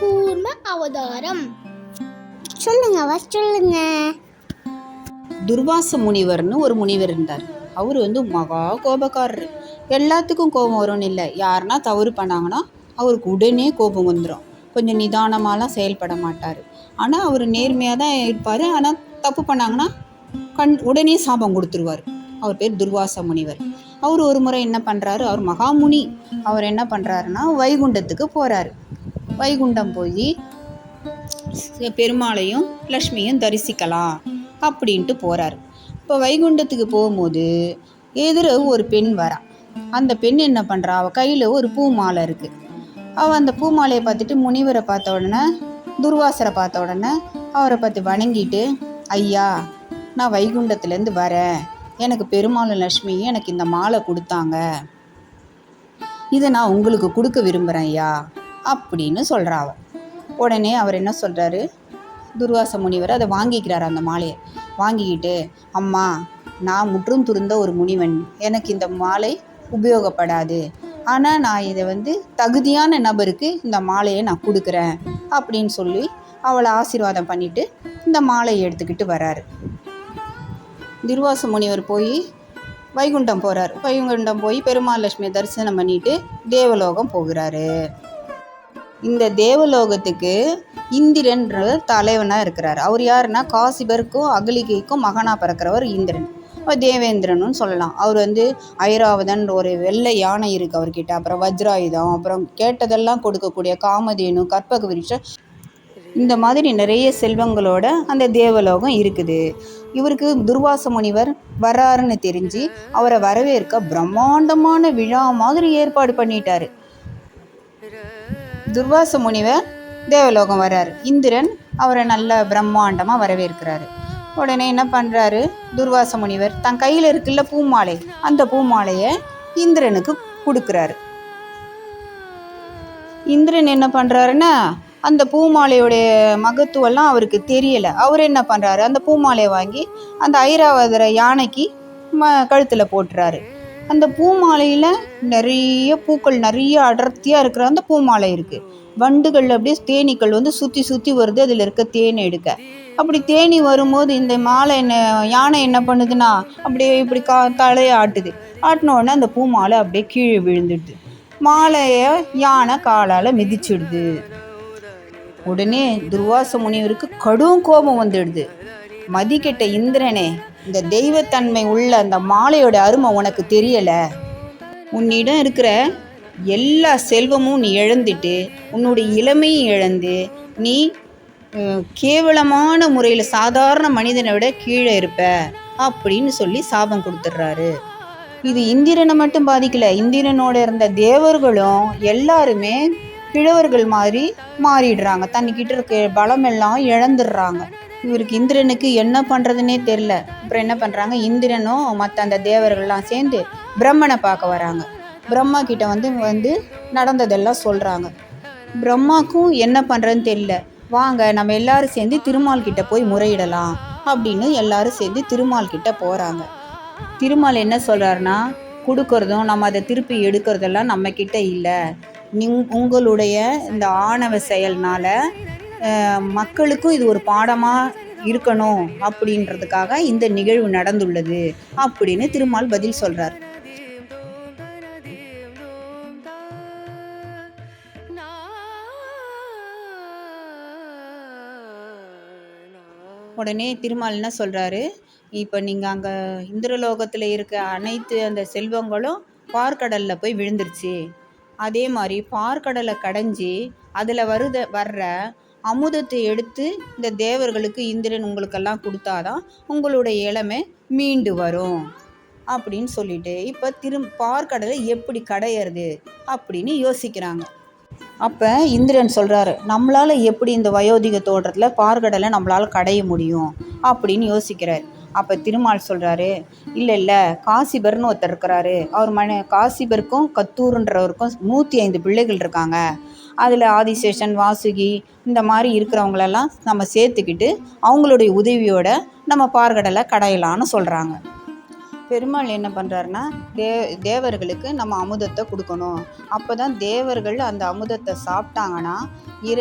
கூர்ம அவதாரம். சொல்லுங்க அவர் சொல்லுங்க. துர்வாச முனிவர்னு ஒரு முனிவர் இருந்தார். அவர் வந்து மகா கோபக்காரர். எல்லாத்துக்கும் கோபம் வரும்னு இல்லை. யாருன்னா தவறு பண்ணாங்கன்னா அவருக்கு உடனே கோபம் வந்துடும் கொஞ்சம் நிதானமாலாம் செயல்பட மாட்டார். ஆனால் அவர் நேர்மையாக தான் இருப்பார். ஆனால் தப்பு பண்ணாங்கன்னா கண் உடனே சாபம் கொடுத்துருவார். அவர் பேர் துர்வாச முனிவர். அவர் ஒரு முறை என்ன பண்ணுறாரு அவர் மகாமுனி. அவர் என்ன பண்ணுறாருன்னா வைகுண்டத்துக்கு போகிறாரு வைகுண்டம் போய் பெருமாளையும் லக்ஷ்மியும் தரிசிக்கலாம் அப்படின்ட்டு போகிறார் இப்போ வைகுண்டத்துக்கு போகும்போது எதிர ஒரு பெண் வரா. அந்த பெண் என்ன பண்ணுறா அவள் கையில் ஒரு பூ மாலை இருக்குது அவள் அந்த பூ மாலையை பார்த்துட்டு முனிவரை பார்த்த உடனே துர்வாசரை பார்த்த உடனே அவரை பார்த்து வணங்கிட்டு ஐயா நான் வைகுண்டத்துலேருந்து வரேன். எனக்கு பெருமாளும் லக்ஷ்மியும் எனக்கு இந்த மாலை கொடுத்தாங்க. இதை நான் உங்களுக்கு கொடுக்க விரும்புகிறேன் ஐயா அப்படின்னு சொல்கிறாள் உடனே அவர் என்ன சொல்கிறாரு துர்வாச முனிவர் அதை வாங்கிக்கிறார் அந்த மாலையை. வாங்கிக்கிட்டு அம்மா நான் முற்றும் துறந்த ஒரு முனிவன். எனக்கு இந்த மாலை உபயோகப்படாது. ஆனால் நான் இதை வந்து தகுதியான நபருக்கு இந்த மாலையை நான் கொடுக்குறேன் அப்படின்னு சொல்லி அவளை ஆசீர்வாதம் பண்ணிவிட்டு இந்த மாலையை எடுத்துக்கிட்டு வராரு துர்வாச முனிவர் போய் வைகுண்டம் போகிறார் வைகுண்டம் போய் பெருமாள் லட்சுமியை தரிசனம் பண்ணிட்டு தேவலோகம் போகிறாரு. இந்த தேவலோகத்துக்கு இந்திரன்ற தலைவனாக இருக்கிறார். அவர் யாருன்னா காசிபருக்கும் அகலிகைக்கும் மகனாக பிறக்கிறவர் இந்திரன். இப்போ தேவேந்திரனும் சொல்லலாம். அவர் வந்து ஐராவதன் ஒரு வெள்ளை யானை இருக்குது அவர்கிட்ட. அப்புறம் வஜ்ராயுதம் அப்புறம் கேட்டதெல்லாம் கொடுக்கக்கூடிய காமதேனு கற்பக விருட்சம் இந்த மாதிரி நிறைய செல்வங்களோட அந்த தேவலோகம் இருக்குது. இவருக்கு துர்வாச முனிவர் வர்றாருன்னு தெரிஞ்சு அவரை வரவேற்க பிரம்மாண்டமான விழா மாதிரி ஏற்பாடு பண்ணிட்டாரு. துர்வாச முனிவர் தேவலோகம் வர்றாரு. இந்திரன் அவரை நல்ல பிரம்மாண்டமாக வரவேற்கிறாரு. உடனே என்ன பண்ணுறாரு துர்வாச முனிவர் தன் கையில் இருக்குல்ல பூமாலை அந்த பூமாலையை இந்திரனுக்கு கொடுக்குறாரு. இந்திரன் என்ன பண்ணுறாருன்னா அந்த பூமாலையுடைய மகத்துவம்லாம் அவருக்கு தெரியலை. அவர் என்ன பண்ணுறாரு அந்த பூமாலையை வாங்கி அந்த ஐராவதர யானைக்கு ம கழுத்தில் போட்டுறாரு. அந்த பூமாலையில் நிறைய பூக்கள் நிறைய அடர்த்தியாக இருக்கிற அந்த பூமாலை இருக்குது வண்டுகள் அப்படியே தேனீக்கள் வந்து சுற்றி சுற்றி வருது. அதில் இருக்க தேனை எடுக்க. அப்படி தேனி வரும்போது இந்த மாலை என்ன யானை என்ன பண்ணுதுன்னா அப்படியே இப்படி கா தலையை ஆட்டுது. ஆட்டின உடனே அந்த பூ மாலை அப்படியே கீழே விழுந்துடுது. மாலையை யானை காலால் மிதிச்சிடுது. உடனே துர்வாச முனிவருக்கு கடும் கோபம் வந்துடுது. மதிக்கெட்ட இந்திரனே இந்த தெய்வத்தன்மை உள்ள அந்த மாலையோட அருமை உனக்கு தெரியல. உன்னிடம் இருக்கிற எல்லா செல்வமும் நீ இழந்துட்டு உன்னுடைய இளமையும் இழந்து நீ கேவலமான முறையில் சாதாரண மனிதனை விட கீழே இருப்ப அப்படின்னு சொல்லி சாபம் கொடுத்துட்றாரு. இது இந்திரனை மட்டும் பாதிக்கல. இந்திரனோட இருந்த தேவர்களும் எல்லாருமே கிழவர்கள் மாதிரி மாறிடுறாங்க. தன்னிக்கிட்ட இருக்க பலம் எல்லாம் இழந்துடுறாங்க. இவருக்கு இந்திரனுக்கு என்ன பண்ணுறதுனே தெரில அப்புறம் என்ன பண்ணுறாங்க இந்திரனும் மற்ற அந்த தேவர்கள்லாம் சேர்ந்து பிரம்மனை பார்க்க வராங்க. பிரம்மா கிட்ட வந்து வந்து நடந்ததெல்லாம் சொல்கிறாங்க பிரம்மாக்கும் என்ன பண்ணுறதுன்னு தெரில வாங்க நம்ம எல்லாரும் சேர்ந்து திருமால் கிட்ட போய் முறையிடலாம் அப்படின்னு எல்லாரும் சேர்ந்து திருமால் கிட்ட போகிறாங்க திருமால் என்ன சொல்கிறாருன்னா கொடுக்கறதும் நம்ம அதை திருப்பி எடுக்கிறதெல்லாம் நம்மக்கிட்ட இல்லை. நீங் உங்களுடைய இந்த ஆணவ செயல்னால மக்களுக்கும் இது ஒரு பாடமாக இருக்கணும் அப்படின்றதுக்காக இந்த நிகழ்வு நடந்துள்ளது அப்படின்னு திருமால் பதில் சொல்கிறார் உடனே திருமால் என்ன சொல்கிறாரு இப்போ நீங்கள் அங்கே இந்திரலோகத்தில் இருக்க அனைத்து அந்த செல்வங்களும் பார்க்கடலில் போய் விழுந்துருச்சு. அதே மாதிரி பார்க்கடலை கடைஞ்சி அதில் வருத வர்ற அமுதத்தை எடுத்து இந்த தேவர்களுக்கு இந்திரன் உங்களுக்கெல்லாம் கொடுத்தாதான் உங்களுடைய இளமை மீண்டு வரும் அப்படின்னு சொல்லிட்டு இப்போ திரும் பார்க்கடலை எப்படி கடையிறது அப்படின்னு யோசிக்கிறாங்க. அப்போ இந்திரன் சொல்கிறாரு நம்மளால் எப்படி இந்த வயோதிக தோற்றத்தில் பார்க்கடலை நம்மளால் கடைய முடியும் அப்படின்னு யோசிக்கிறார். அப்போ திருமால் சொல்கிறாரு இல்லை இல்லை காசிபர்னு ஒருத்தர் இருக்கிறாரு. அவர் மன காசிபருக்கும் கத்தூருன்றவருக்கும் நூற்றி ஐந்து பிள்ளைகள் இருக்காங்க. அதில் ஆதிசேஷன் வாசுகி இந்த மாதிரி இருக்கிறவங்களெல்லாம் நம்ம சேர்த்துக்கிட்டு அவங்களுடைய உதவியோட நம்ம பார்கடலை கடையலான்னு சொல்கிறாங்க பெருமாள் என்ன பண்ணுறாருன்னா தே தேவர்களுக்கு நம்ம அமுதத்தை கொடுக்கணும். அப்போ தான் தேவர்கள் அந்த அமுதத்தை சாப்பிட்டாங்கன்னா இர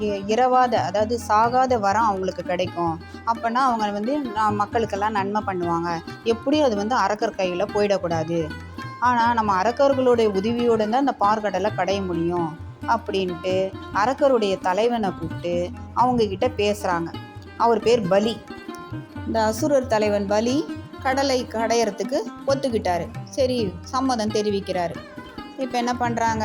இ- இரவாத அதாவது சாகாத வரம் அவங்களுக்கு கிடைக்கும். அப்போனா அவங்க வந்து மக்களுக்கெல்லாம் நன்மை பண்ணுவாங்க. எப்படியும் அது வந்து அரக்கர் கையில் போயிடக்கூடாது. ஆனால் நம்ம அரக்கர்களுடைய உதவியோடு தான் அந்த பார்க்கடலை கடைய முடியும் அப்படின்ட்டு அரக்கருடைய தலைவனை கூப்பிட்டு அவங்கக்கிட்ட பேசுகிறாங்க அவர் பேர் பலி. இந்த அசுரர் தலைவன் பலி கடலை கடையறதுக்கு ஒத்துக்கிட்டாரு. சரி சம்மதம் தெரிவிக்கிறாரு. இப்போ என்ன பண்ணுறாங்க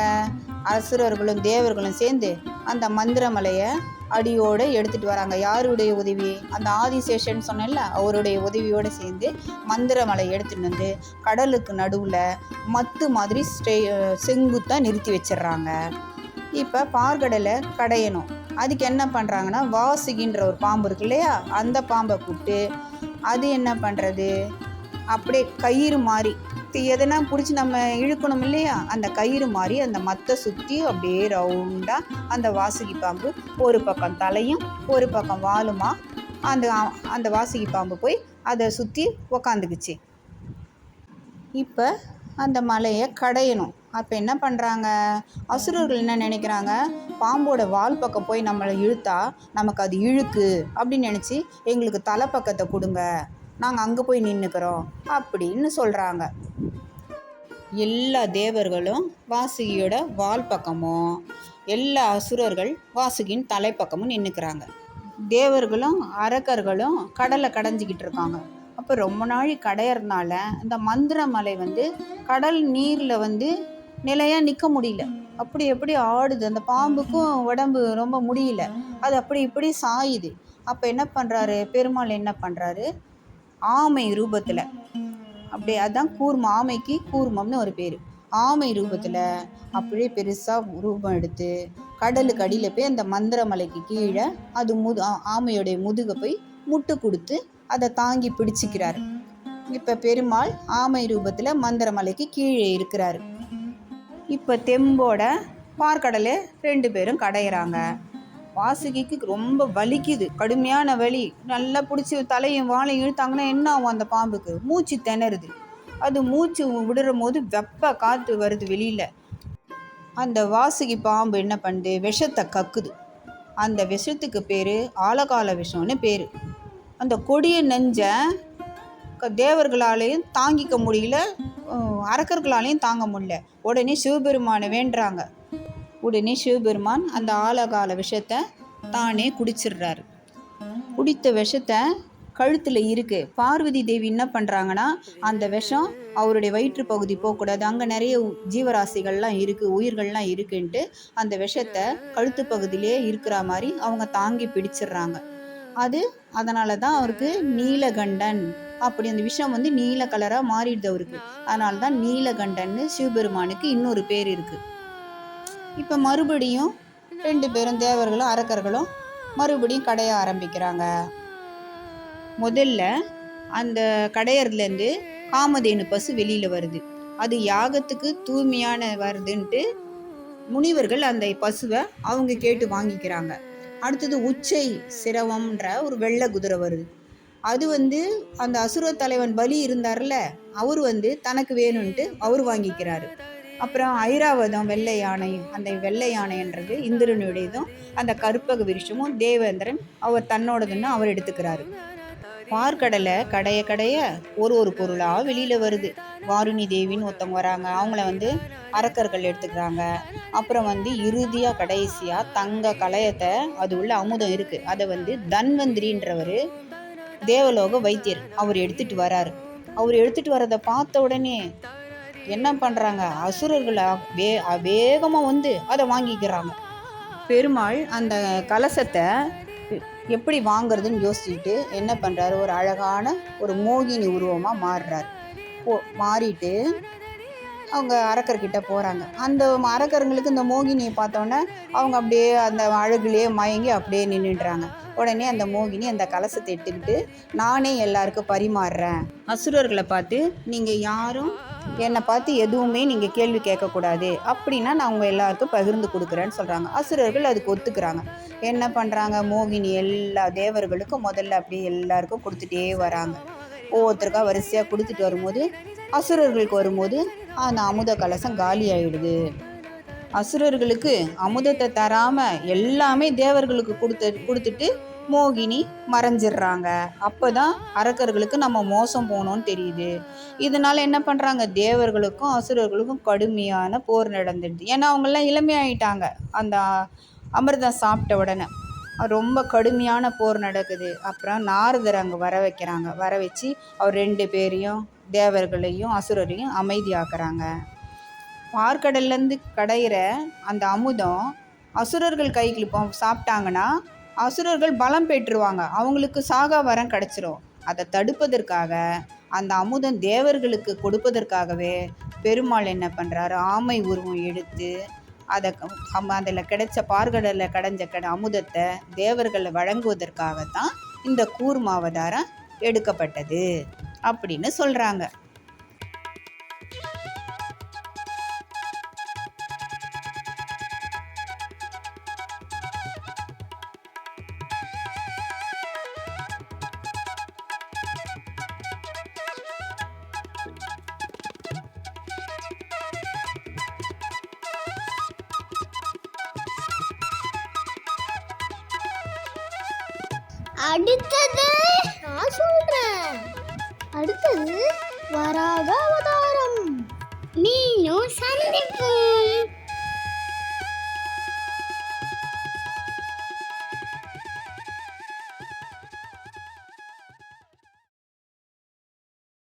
அசுரர்களும் தேவர்களும் சேர்ந்து அந்த மந்திரமலையை அடியோடு எடுத்துகிட்டு வராங்க. யாருடைய உதவி? அந்த ஆதிசேஷன் சொன்னேன்ல அவருடைய உதவியோடு சேர்ந்து மந்திரமலை எடுத்துகிட்டு வந்து கடலுக்கு நடுவில் மத்து மாதிரி ஸ்டே செங்குத்தாக நிறுத்தி வச்சிடுறாங்க. இப்போ பார்கடலை கடையணும். அதுக்கு என்ன பண்ணுறாங்கன்னா வாசுகின்ற ஒரு பாம்பு இருக்கு இல்லையா? அந்த பாம்பை கூப்பிட்டு அது என்ன பண்ணுறது அப்படியே கயிறு மாதிரி எதனா பிடிச்சி நம்ம இழுக்கணும் இல்லையா? அந்த கயிறு மாதிரி அந்த மத்தை சுற்றி அப்படியே ரவுண்டாக அந்த வாசுகி பாம்பு ஒரு பக்கம் தலையும் ஒரு பக்கம் வாலுமா அந்த அந்த வாசுகி பாம்பு போய் அதை சுற்றி உக்காந்துக்குச்சு. இப்போ அந்த மலையை கடையணும். அப்போ என்ன பண்ணுறாங்க அசுரர்கள் என்ன நினைக்கிறாங்க? பாம்போட வால் பக்கம் போய் நம்மளை இழுத்தா நமக்கு அது இழுக்கு அப்படின்னு நினச்சி எங்களுக்கு தலை பக்கத்தை கொடுங்க. நாங்கள் அங்கே போய் நின்றுக்கிறோம் அப்படின்னு சொல்கிறாங்க எல்லா தேவர்களும் வாசுகியோட வால் பக்கமும் எல்லா அசுரர்கள் வாசுகியின் தலைப்பக்கமும் நின்றுக்கிறாங்க தேவர்களும் அரக்கர்களும் கடலை கடைஞ்சிக்கிட்டு இருக்காங்க. அப்போ ரொம்ப நாள் கடையறதுனால இந்த மந்திரமலை வந்து கடல் நீரில் வந்து நிலையாக நிற்க முடியல. அப்படி எப்படி ஆடுது? அந்த பாம்புக்கும் உடம்பு ரொம்ப முடியல. அது அப்படி இப்படி சாயுது. அப்போ என்ன பண்ணுறாரு பெருமாள் என்ன பண்ணுறாரு ஆமை ரூபத்தில். அப்படியே அதுதான் கூர்மம். ஆமைக்கு கூர்மம்னு ஒரு பேர். ஆமை ரூபத்தில் அப்படியே பெருசாக ரூபம் எடுத்து கடலுக்கு அடியில் போய் அந்த மந்திரமலைக்கு கீழே அது முது ஆமையோடைய முதுகை போய் முட்டு கொடுத்து அதை தாங்கி பிடிச்சிக்கிறாரு. இப்போ பெருமாள் ஆமை ரூபத்தில் மந்திரமலைக்கு கீழே இருக்கிறாரு. இப்போ தெம்போட பார்க்கடலை ரெண்டு பேரும் கடையிறாங்க. வாசுகிக்கு ரொம்ப வலிக்குது. கடுமையான வலி. நல்லா பிடிச்சி தலையும் வாழையும் இழுத்தாங்கன்னா என்ன ஆகும் அந்த பாம்புக்கு? மூச்சு திணறுது. அது மூச்சு விடுற போது வெப்ப காற்று வருது வெளியில். அந்த வாசுகி பாம்பு என்ன பண்ணுது? விஷத்தை கக்குது. அந்த விஷத்துக்கு பேர் ஆலகால விஷம்னு பேர். அந்த கொடிய நெஞ்சை தேவர்களாலேயும் தாங்கிக்க முடியல. அரக்கர்களாலேயும் தாங்க முடியல. உடனே சிவபெருமானை வேண்டுறாங்க. உடனே சிவபெருமான் அந்த ஆலகால விஷத்தை தானே குடிச்சிடுறாரு. குடித்த விஷத்தை கழுத்தில் இருக்கு. பார்வதி தேவி என்ன பண்ணுறாங்கன்னா அந்த விஷம் அவருடைய வயிற்று பகுதி போகக்கூடாது. அங்கே நிறைய ஜீவராசிகள்லாம் இருக்குது உயிர்கள்லாம் இருக்குன்ட்டு அந்த விஷத்தை கழுத்து பகுதியிலே இருக்கிற மாதிரி அவங்க தாங்கி பிடிச்சிடுறாங்க. அது அதனால தான் அவருக்கு நீலகண்டன் அப்படி அந்த விஷம் வந்து நீல கலராக மாறிடுது அவருக்கு. அதனால தான் நீலகண்டன்னு சிவபெருமானுக்கு இன்னொரு பேர் இருக்குது இப்போ மறுபடியும் ரெண்டு பேரும் தேவர்களும் அரக்கர்களும் மறுபடியும் கடைய ஆரம்பிக்கிறாங்க. முதல்ல அந்த கடையர்லேருந்து காமதேனு பசு வெளியில் வருது. அது யாகத்துக்கு தூய்மையான வருதுன்ட்டு முனிவர்கள் அந்த பசுவை அவங்க கேட்டு வாங்கிக்கிறாங்க. அடுத்தது உச்சை சிரவம்ன்ற ஒரு வெள்ளை குதிரை வருது. அது வந்து அந்த அசுர தலைவன் பலி இருந்தார்ல அவர் வந்து தனக்கு வேணும்ன்ட்டு அவர் வாங்கிக்கிறாரு. அப்புறம் ஐராவதம் வெள்ளை யானை அந்த வெள்ளை யானைன்றது இந்திரனுடையதும் அந்த கற்பக விருஷமும் தேவேந்திரன் அவர் தன்னோடதுன்னு அவர் எடுத்துக்கிறாரு. பார்க்கடலை கடைய கடைய ஒரு ஒரு பொருளாக வெளியில் வருது. வாருணி தேவின்னு ஒருத்தவங்க வராங்க. அவங்கள வந்து அரக்கர்கள் எடுத்துக்கிறாங்க. அப்புறம் வந்து இறுதியாக கடைசியாக தங்க கலையத்தை அது உள்ள அமுதம் இருக்குது அதை வந்து தன்வந்திரின்றவர் தேவலோக வைத்தியர் அவர் எடுத்துட்டு வராரு. அவர் எடுத்துட்டு வரதை பார்த்த உடனே என்ன பண்ணுறாங்க அசுரர்கள் வே வேகமாக வந்து அதை வாங்கிக்கிறாங்க. பெருமாள் அந்த கலசத்தை எப்படி வாங்குறதுன்னு யோசிச்சுட்டு என்ன பண்ணுறாரு ஒரு அழகான ஒரு மோகினி உருவமாக மாறுறாரு. போ மாறிட்டு அவங்க அரக்கர்கிட்ட போகிறாங்க அந்த அரக்கருங்களுக்கு இந்த மோகினியை பார்த்தோன்னே அவங்க அப்படியே அந்த அழகுலேயே மயங்கி அப்படியே நின்றுடுறாங்க உடனே அந்த மோகினி அந்த கலசத்தை எடுத்துக்கிட்டு நானே எல்லாருக்கும் பரிமாறுறேன். அசுரர்களை பார்த்து நீங்கள் யாரும் என்னை பார்த்து எதுவுமே நீங்கள் கேள்வி கேட்கக்கூடாது. அப்படின்னா நான் உங்கள் எல்லாருக்கும் பகிர்ந்து கொடுக்குறேன்னு சொல்கிறாங்க அசுரர்கள் அதுக்கு ஒத்துக்கிறாங்க. என்ன பண்ணுறாங்க மோகினி எல்லா தேவர்களுக்கும் முதல்ல அப்படியே எல்லாருக்கும் கொடுத்துட்டே வராங்க. ஒவ்வொருத்தருக்கா வரிசையாக கொடுத்துட்டு வரும்போது அசுரர்களுக்கு வரும்போது அந்த அமுத கலசம் காலி ஆயிடுது அசுரர்களுக்கு அமுதத்தை தராமல் எல்லாமே தேவர்களுக்கு கொடுத்து கொடுத்துட்டு மோகினி மறைஞ்சிடுறாங்க. அப்போ தான் அரக்கர்களுக்கு நம்ம மோசம் போனோன்னு தெரியுது. இதனால என்ன பண்ணுறாங்க தேவர்களுக்கும் அசுரர்களுக்கும் கடுமையான போர் நடந்துடுது. ஏன்னா அவங்கெல்லாம் இளமையாயிட்டாங்க. அந்த அமிர்தம் சாப்பிட்ட உடனே. ரொம்ப கடுமையான போர் நடக்குது. அப்புறம் நாரதர் அங்கே வர வைக்கிறாங்க. வர வச்சு அவர் ரெண்டு பேரையும் தேவர்களையும் அசுரரையும் அமைதியாக்குறாங்க. பார்க்கடல்லேருந்து கடையிற அந்த அமுதம் அசுரர்கள் கைக்கு இப்போ சாப்பிட்டாங்கன்னா அசுரர்கள் பலம் பெற்றுருவாங்க. அவங்களுக்கு சாகா வரம் கிடச்சிரும். அதை தடுப்பதற்காக அந்த அமுதம் தேவர்களுக்கு கொடுப்பதற்காகவே பெருமாள் என்ன பண்ணுறாரு ஆமை உருவம் எடுத்து அதை அதில் கிடைச்ச பார்கடலில் கடைஞ்ச கட அமுதத்தை தேவர்களை வழங்குவதற்காகத்தான் இந்த கூர்மாவதாரம் எடுக்கப்பட்டது அப்படின்னு சொல்கிறாங்க அடுத்தது நான் சொல்றேன். அடுத்தது வராக அவதாரம். மீண்டும் சந்திப்போம்